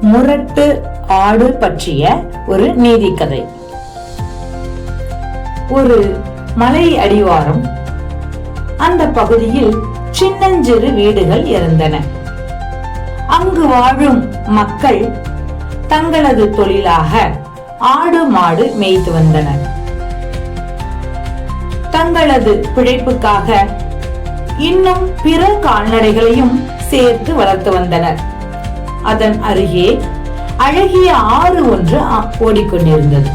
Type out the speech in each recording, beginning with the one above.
முரட்டு ஆடு பற்றிய ஒரு நீதிக்கதை. ஒரு மலை அடிவாரம். அந்த பகுதியில் சின்னஞ்சிறு வீடுகள் இருந்தன. அங்கு வாழும் மக்கள் தங்களது தொழிலாக ஆடு மாடு மேய்த்து வந்தனர். தங்களது பிழைப்புக்காக இன்னும் பிற கால்நடைகளையும் சேர்த்து வளர்த்து வந்தனர். அதன் அருகே அழகிய ஆறு ஒன்று ஓடிக்கொண்டிருந்தது.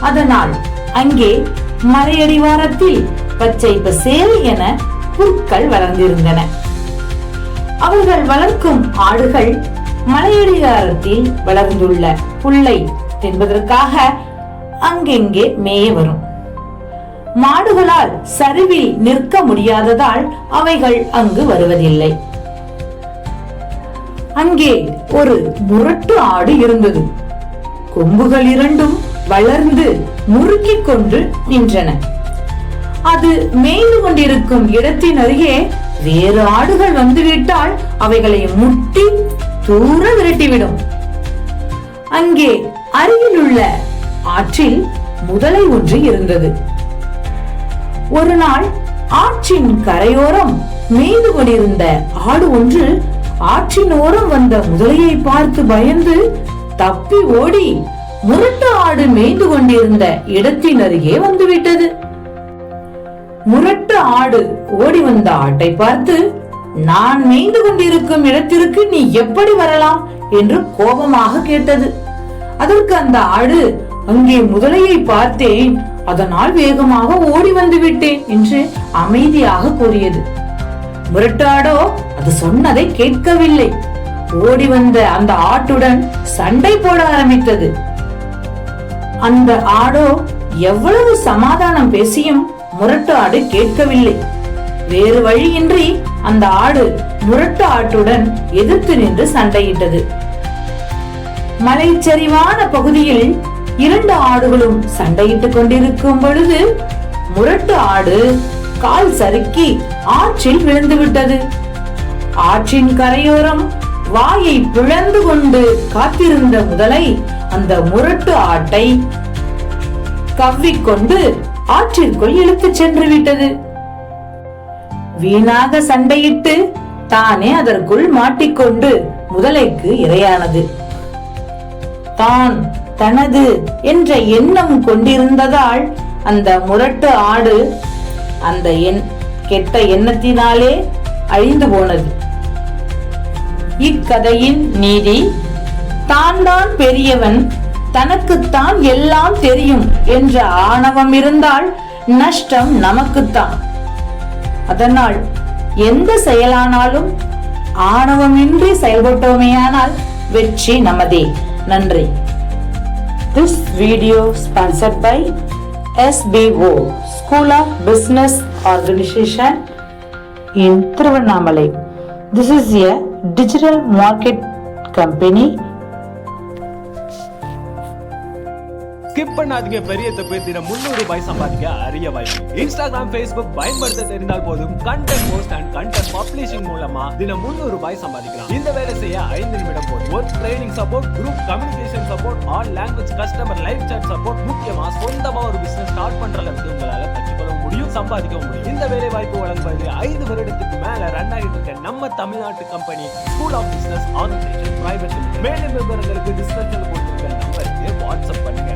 அதனால் அங்கே மலையடிவாரத்தில் பச்சை பசேல் என புற்கள் வளர்ந்திருந்தன. அவர்கள் வளர்க்கும் ஆடுகள் மலையடிவாரத்தில் வளர்ந்துள்ள புல்லை தின்பதற்காக அங்கெங்கே மேய வரும். மாடுகளால் சரிவில் நிற்க முடியாததால் அவைகள் அங்கு வருவதில்லை. அங்கே ஒரு முரட்டு ஆடு இருந்தது. கொம்புகள் இரண்டும் வளர்ந்து முறுக்கிக் கொண்டு நின்றன. அது மேய்ந்து கொண்டிருக்கும் இடத்தின் அருகே வேறு ஆடுகள் வந்துவிட்டால் அவைகளை முட்டி தூர விரட்டிவிடும். அங்கே அருகிலுள்ள ஆற்றில் முதலை ஒன்று இருந்தது. ஒரு நாள் ஆற்றின் கரையோரம் மேய்ந்து கொண்டிருந்த ஆடு ஒன்று ஆற்றின் ஓரம் வந்த முதலையை பார்த்து பயந்து தப்பி ஓடி முரட்டு ஆடு மேய்ந்து கொண்டிருந்த இடத்தின் அருகே வந்துவிட்டது. முரட்டு ஆடு ஓடி வந்த ஆட்டை பார்த்து நான் மேய்ந்து கொண்டிருக்கும் இடத்திற்கு நீ எப்படி வரலாம்? என்று கோபமாக கேட்டது. அதற்கு அந்த ஆடு அங்கே முதலையை பார்த்தேன் அதனால் வேகமாக ஓடி வந்து விட்டேன் என்று அமைதியாக கூறியது. முரட்டு ஆடோ அது சொன்னதை கேட்கவில்லை. ஓடி வந்த அந்த ஆட்டுடன் சண்டை போட ஆரம்பித்தது. அந்த ஆடோ எவ்வளவு சமாதானம் பேசியும் முரட்டு ஆடு கேட்கவில்லை. வேறு வழியின்றி அந்த ஆடு முரட்டு ஆட்டுடன் எதிர்த்து நின்று சண்டையிட்டது. மலைச்சரிவான பகுதியில் இரண்டு ஆடுகளும் சண்டையிட்டுக் கொண்டிருக்கும் பொழுது முரட்டு ஆடு கால் சறுக்கி ஆற்றில் விழுந்து விட்டது ஆற்றின் கரையோரம் வாயை பிளந்து கொண்டு காத்திருந்த முதலை அந்த முரட்டு ஆட்டை கவ்விக்கொண்டு ஆற்றிற்குள் இழுத்துச் சென்று விட்டது. வீணாக சண்டையிட்டு தானே அதற்குள் மாட்டிக்கொண்டு முதலைக்கு இரையானது. தான் தனது என்ற எண்ணம் கொண்டிருந்ததால் அந்த முரட்டு ஆடு அந்த எண் கெட்ட எண்ணத்தினாலே அழிந்து போனது. இக்கதையின் நீதி தான் தான் பெரியவன் தனக்குத்தான் எல்லாம் தெரியும் என்ற ஆணவம் இருந்தால் நஷ்டம் நமக்குத்தான். அதனால் எந்த செயலானாலும் ஆணவமின்றி செயல்பட்டோமேயானால் வெற்றி நமதே. நன்றி. This video sponsored by SPO school of business organisation in Tiruvannamalai this is a digital market company skip பண்ணாதீங்க பெரிய தப்பு தினம் முன்னூறு ரூபாய் சம்பாதிக்க அரிய வாய்ப்பு. இன்ஸ்டாகிராம் பேஸ்புக் பயன்படுத்த தெரிந்தால் போதும் content post and content publishing மூலமா தினம் முன்னூறு ரூபாய் சம்பாதிக்கலாம். இந்த வேலை செய்ய ஐந்து நிமிடம் போதும். Work training support group communication support all language customer live chat support முக்கியமா சொந்தமா ஒரு பிசினஸ் ஸ்டார்ட் பண்ற அளவுக்கு உங்களால கற்றுக்கொள்ள முடியும் சம்பாதிக்க முடியும் இந்த வேலை வாய்ப்பு வழங்குவது ஐந்து வருடத்துக்கு மேல ரன் ஆகிட்டு இருக்க நம்ம தமிழ்நாட்டு company school of business organisation private மேலும் விவரங்களுக்கு டிஸ்கிரிப்ஷன் கொடுத்துருக்க நம்பருக்கு வாட்ஸ்அப் பண்ணுங்க.